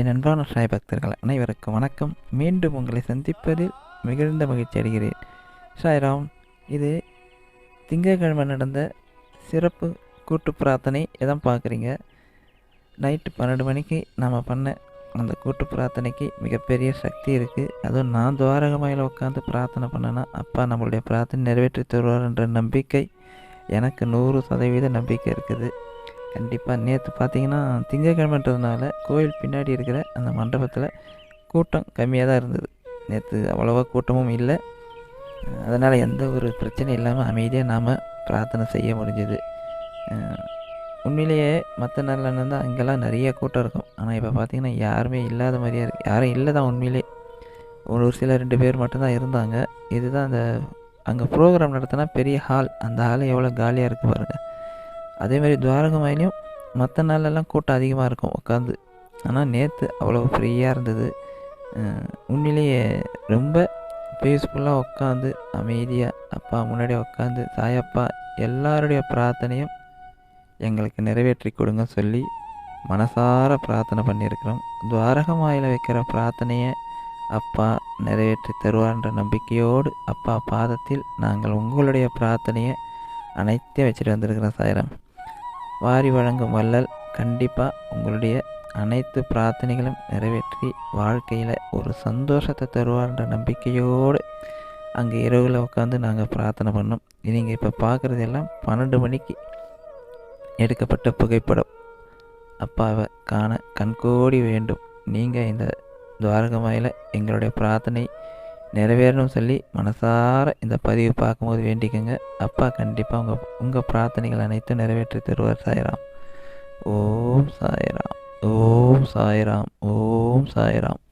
என் அன்பான சாய் பக்தர்கள் அனைவருக்கும் வணக்கம். மீண்டும் உங்களை சந்திப்பதில் மிகுந்த மகிழ்ச்சி அடைகிறேன். சாய்ராம் இது திங்கட்கிழமை நடந்த சிறப்பு கூட்டு பிரார்த்தனை. எதான் பார்க்குறீங்க? நைட்டு பன்னெண்டு மணிக்கு நாம் பண்ண அந்த கூட்டு பிரார்த்தனைக்கு மிகப்பெரிய சக்தி இருக்குது அதுவும் நான் துவாரகமாயில் உட்காந்து பிரார்த்தனை பண்ணேன்னா அப்பா நம்மளுடைய பிரார்த்தனை நிறைவேற்றி தருவார் என்ற நம்பிக்கை எனக்கு நூறு சதவீத நம்பிக்கை இருக்குது. கண்டிப்பாக நேற்று பார்த்தீங்கன்னா திங்கக்கிழமைன்றதுனால கோயில் பின்னாடி இருக்கிற அந்த மண்டபத்தில் கூட்டம் கம்மியாக தான் இருந்தது. நேற்று அவ்வளோவா கூட்டமும் இல்லை. அதனால் எந்த ஒரு பிரச்சனையும் இல்லாமல் அமைதியாக நாம் பிரார்த்தனை செய்ய முடிஞ்சது. உண்மையிலேயே மற்ற நாளில் இருந்தால் அங்கெல்லாம் நிறைய கூட்டம் இருக்கும். ஆனால் இப்போ பார்த்திங்கன்னா யாருமே இல்லாத மாதிரியே இருக்குது யாரும் இல்லை தான் உண்மையிலே. ஒரு சில ரெண்டு பேர் மட்டும்தான் இருந்தாங்க. இதுதான் அந்த அங்கே ப்ரோக்ராம் நடத்தினா பெரிய ஹால் அந்த ஹால் எவ்வளோ காலியாக இருக்குது பாருங்கள் அதேமாதிரி துவாரகமாயிலையும் மற்ற நாளெல்லாம் கூட்டம் அதிகமாக இருக்கும் உட்காந்து ஆனால் நேற்று அவ்வளோ ஃப்ரீயாக இருந்தது. உண்மையிலேயே ரொம்ப பீஸ்ஃபுல்லாக உட்காந்து அமைதியாக அப்பா முன்னாடி உட்காந்து சாயப்பா எல்லாருடைய பிரார்த்தனையும் எங்களுக்கு நிறைவேற்றி கொடுங்க சொல்லி மனசார பிரார்த்தனை பண்ணியிருக்கிறோம். துவாரகமாயில் வைக்கிற பிரார்த்தனையை அப்பா நிறைவேற்றி தருவார்ன்ற நம்பிக்கையோடு அப்பா பாதத்தில் நாங்கள் உங்களுடைய பிரார்த்தனையை அனைத்தையும் வச்சுட்டு வந்திருக்கிறோம் சாயிரம். வாரி வழங்கும் வள்ளல் கண்டிப்பாக உங்களுடைய அனைத்து பிரார்த்தனைகளும் நிறைவேற்றி வாழ்க்கையில் ஒரு சந்தோஷத்தை தருவார்ன்ற நம்பிக்கையோடு அங்கே இரவில் உட்காந்து நாங்கள் பிரார்த்தனை பண்ணோம். நீங்கள் இப்போ பார்க்குறது எல்லாம் பன்னெண்டு மணிக்கு எடுக்கப்பட்ட புகைப்படம். அப்பாவை காண கண்கோடி வேண்டும். நீங்கள் இந்த துவாரகமாயில் எங்களுடைய பிரார்த்தனை நிறைவேறணும் சொல்லி மனசார இந்த பதிவு பார்க்கும்போது வேண்டிக்கோங்க. அப்பா கண்டிப்பாக உங்கள் உங்கள் பிரார்த்தனைகள் அனைத்தும் நிறைவேற்றி தருவார் சாய்ராம். ஓம் சாய்ராம். ஓம் சாய்ராம். ஓம் சாய்ராம்.